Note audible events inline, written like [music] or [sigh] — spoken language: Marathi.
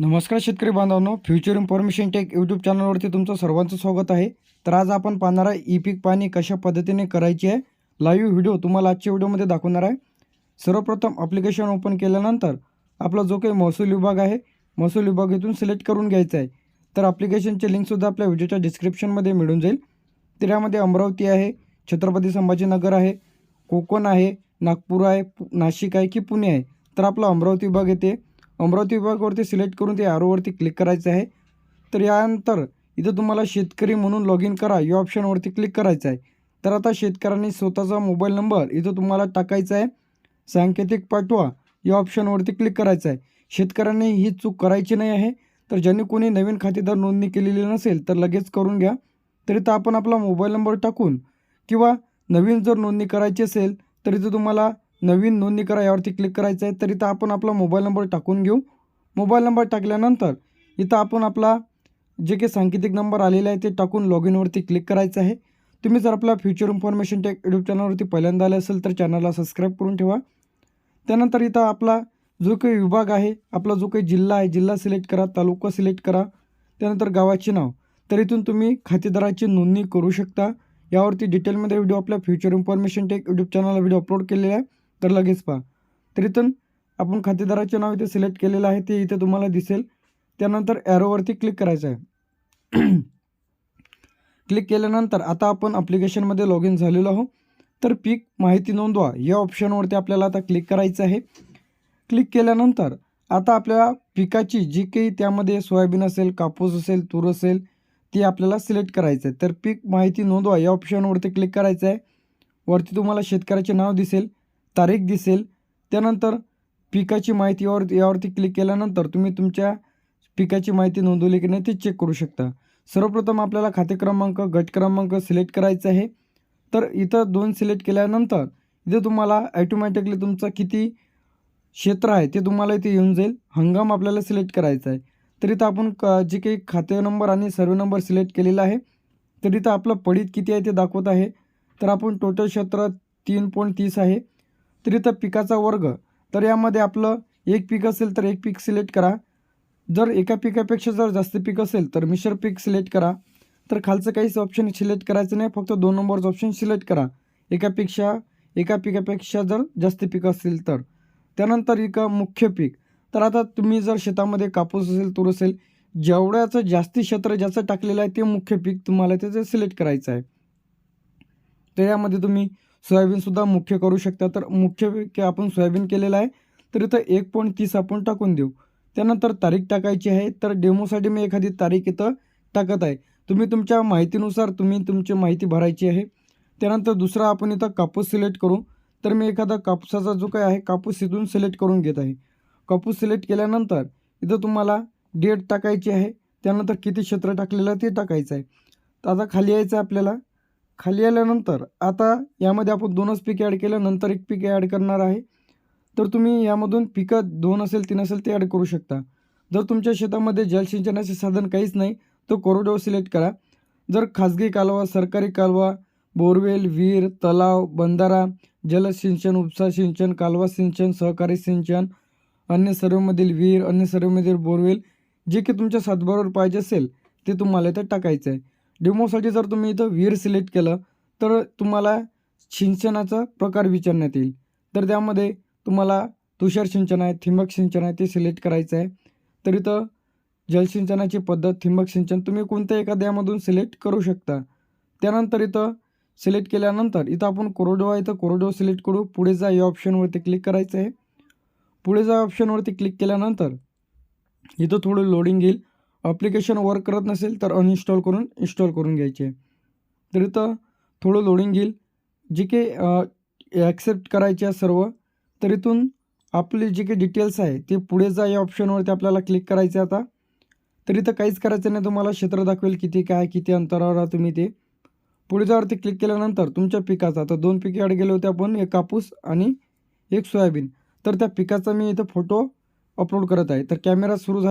नमस्कार शेतकरी बांधवांनो फ्युचर इन्फॉर्मेशन टेक यूट्यूब चॅनलवरती तुमचं सर्वांचं स्वागत आहे. तर आज आपण पाहणार आहे ई पीक पाणी कशा पद्धतीने करायची आहे. लाईव्ह व्हिडिओ तुम्हाला आजच्या व्हिडिओमध्ये दाखवणार आहे. सर्वप्रथम ॲप्लिकेशन ओपन केल्यानंतर आपला जो काही महसूल विभाग आहे महसूल विभाग इथून सिलेक्ट करून घ्यायचा आहे. तर ॲप्लिकेशनचे लिंकसुद्धा आपल्या व्हिडिओच्या डिस्क्रिप्शनमध्ये मिळून जाईल. तर यामध्ये अमरावती आहे छत्रपती संभाजीनगर आहे कोकण आहे नागपूर आहे पु- नाशिक आहे की पुणे आहे. तर आपला अमरावती विभाग येते. अमरावती विभागावरती सिलेक्ट करून ते आरोवरती क्लिक करायचं आहे. तर यानंतर इथं तुम्हाला शेतकरी म्हणून लॉग इन करा. या ऑप्शनवरती क्लिक करायचं आहे. तर आता शेतकऱ्यांनी स्वतःचा मोबाईल नंबर इथं तुम्हाला टाकायचा आहे. सांकेतिक पाठवा. या ऑप्शनवरती क्लिक करायचं आहे. शेतकऱ्यांनी ही चूक करायची नाही आहे. तर ज्यांनी कोणी नवीन खातेदार नोंदणी केलेली नसेल तर लगेच करून घ्या. तर इथं आपण आपला मोबाईल नंबर टाकून किंवा नवीन जर नोंदणी करायची असेल तर इथं तुम्हाला नवीन नोंदणी करा यावरती क्लिक करायचं आहे. तर इथं आपण आपला मोबाईल नंबर टाकून घेऊ. मोबाईल नंबर टाकल्यानंतर इथं आपण आपला जे काही सांकेतिक नंबर आलेला आहे ते टाकून लॉग इनवरती क्लिक करायचं आहे. तुम्ही जर आपला फ्युचर इन्फॉर्मेशन टेक यूट्यूब चॅनलवरती पहिल्यांदा आले असेल तर चॅनलला सबस्क्राईब करून ठेवा. त्यानंतर इथं आपला जो काही विभाग आहे आपला जो काही जिल्हा आहे जिल्हा सिलेक्ट करा तालुका सिलेक्ट करा. त्यानंतर गावाचे नाव. तर इथून तुम्ही खातेदाराची नोंदणी करू शकता. यावरती डिटेलमध्ये व्हिडिओ आपल्या फ्युचर इन्फॉर्मेशन टेक यूट्यूब चॅनलला व्हिडिओ अपलोड केलेला आहे. तर लगेच पहा. तर इथून आपण खातेदाराचे नाव इथे सिलेक्ट केलेलं आहे ते इथे तुम्हाला दिसेल. त्यानंतर ॲरोवरती क्लिक करायचं आहे. [clears throat] क्लिक केल्यानंतर आता आपण ॲप्लिकेशनमध्ये लॉग इन झालेलो आहोत. तर पीक माहिती नोंदवा. या ऑप्शनवरती आपल्याला आता क्लिक करायचं आहे. क्लिक केल्यानंतर आता आपल्याला पिकाची जी काही त्यामध्ये सोयाबीन असेल कापूस असेल तूर असेल ती आपल्याला सिलेक्ट करायचं आहे. तर पीक माहिती नोंदवा. या ऑप्शनवरती क्लिक करायचं आहे. वरती तुम्हाला शेतकऱ्याचे नाव दिसेल. तारीख दिसेल. त्यानंतर पिकाची माहिती यावर यावरती क्लिक केल्यानंतर तुम्ही तुमच्या पिकाची माहिती नोंदवली की नाही ते चेक करू शकता. सर्वप्रथम आपल्याला खाते क्रमांक गट क्रमांक सिलेक्ट करायचा आहे. तर इथं दोन सिलेक्ट केल्यानंतर इथे तुम्हाला ॲटोमॅटिकली तुमचं किती क्षेत्र आहे ते तुम्हाला इथे येऊन जाईल. हंगाम आपल्याला सिलेक्ट करायचा आहे. तर इथं आपण क जे काही खाते नंबर आणि सर्व नंबर सिलेक्ट केलेला आहे तर इथं आपलं पडीत किती आहे ते दाखवत आहे. तर आपण टोटल क्षेत्र तीन पॉईंट तीस आहे. तर इथं पिकाचा वर्ग. तर यामध्ये आपलं एक पीक असेल तर एक पीक सिलेक्ट करा. जर एका पिकापेक्षा जर जास्त पीक असेल तर मिश्र पीक सिलेक्ट करा. तर खालचं काहीच ऑप्शन सिलेक्ट करायचं नाही फक्त दोन नंबरचं ऑप्शन सिलेक्ट करा. एकापेक्षा एका पिकापेक्षा जर जास्त पीक असेल तर. त्यानंतर एक मुख्य पीक. तर आता तुम्ही जर शेतामध्ये कापूस असेल तूर असेल जेवढ्याचं जास्ती क्षेत्र ज्याचं टाकलेलं आहे ते मुख्य पीक तुम्हाला त्याचं सिलेक्ट करायचं आहे. तर यामध्ये तुम्ही सोयाबीनसुद्धा मुख्य करू शकता. तर मुख्य की आपण सोयाबीन केलेलं आहे तर इथं एक पॉईंट तीस आपण टाकून देऊ. त्यानंतर तारीख टाकायची आहे तर डेमोसाठी मी एखादी तारीख इथं टाकत आहे. तुम्ही तुमच्या माहितीनुसार तुम्ही तुमची माहिती भरायची आहे. त्यानंतर दुसरा आपण इथं कापूस सिलेक्ट करू. तर मी एखादा कापसाचा जो काय आहे कापूस इथून सिलेक्ट करून घेत आहे. कापूस सिलेक्ट केल्यानंतर इथं तुम्हाला डेट टाकायची आहे. त्यानंतर किती क्षेत्र टाकलेलं आहे ते टाकायचं आहे. तर आता खाली यायचं आहे आपल्याला. खाली आल्यानंतर आता यामध्ये आपण दोनच पीक ॲड केलं नंतर एक पीक ॲड करणार आहे. तर तुम्ही यामधून पिकं दोन असेल तीन असेल ते ॲड करू शकता. जर तुमच्या शेतामध्ये जलसिंचनाचे साधन काहीच नाही तर कोरडो सिलेक्ट करा. जर खाजगी कालवा सरकारी कालवा बोरवेल विहीर तलाव बंधारा जलसिंचन उपसा सिंचन कालवा सिंचन सहकारी सिंचन अन्य सर्वमधील विहीर अन्य सर्वमधील बोरवेल जे की तुमच्या सातबारावर पाहिजे असेल ते तुम्हाला इथं टाकायचं आहे डेमोसाठी जर तुम्ही इथं विहीर सिलेक्ट केलं तर तुम्हाला सिंचनाचा प्रकार विचारण्यात येईल. तर त्यामध्ये तुम्हाला तुषार सिंचन आहे ठिबक सिंचन आहे ते सिलेक्ट करायचं आहे. तर इथं जलसिंचनाची पद्धत ठिबक सिंचन तुम्ही कोणत्या एखाद्यामधून सिलेक्ट करू शकता. त्यानंतर इथं सिलेक्ट केल्यानंतर इथं आपण कोरोडो आहे इथं कोरोडो सिलेक्ट करू. पुढे जा या ऑप्शनवरती क्लिक करायचं आहे. पुढे जा ऑप्शनवरती क्लिक केल्यानंतर इथं थोडं लोडिंग येईल. ॲप्लिकेशन वर्क करत नसेल तर अनइन्स्टॉल करून इन्स्टॉल करून घ्यायचे. तर इथं थोडं लोडिंग येईल जे काही ॲक्सेप्ट करायचे आहे सर्व तर इथून आपले जे काही डिटेल्स आहे ते पुढे जा या ऑप्शनवरती आपल्याला क्लिक करायचं आता. तर इथं काहीच करायचं नाही तुम्हाला क्षेत्र दाखवेल किती काय किती अंतरावर आहात तुम्ही ते. पुढे जावरती क्लिक केल्यानंतर तुमच्या पिकाचा आता दोन पिके अड गेले होते आपण एक कापूस आणि एक सोयाबीन. तर त्या पिकाचा मी इथं फोटो अपलोड करत आहे. तर कॅमेरा सुरू झाला.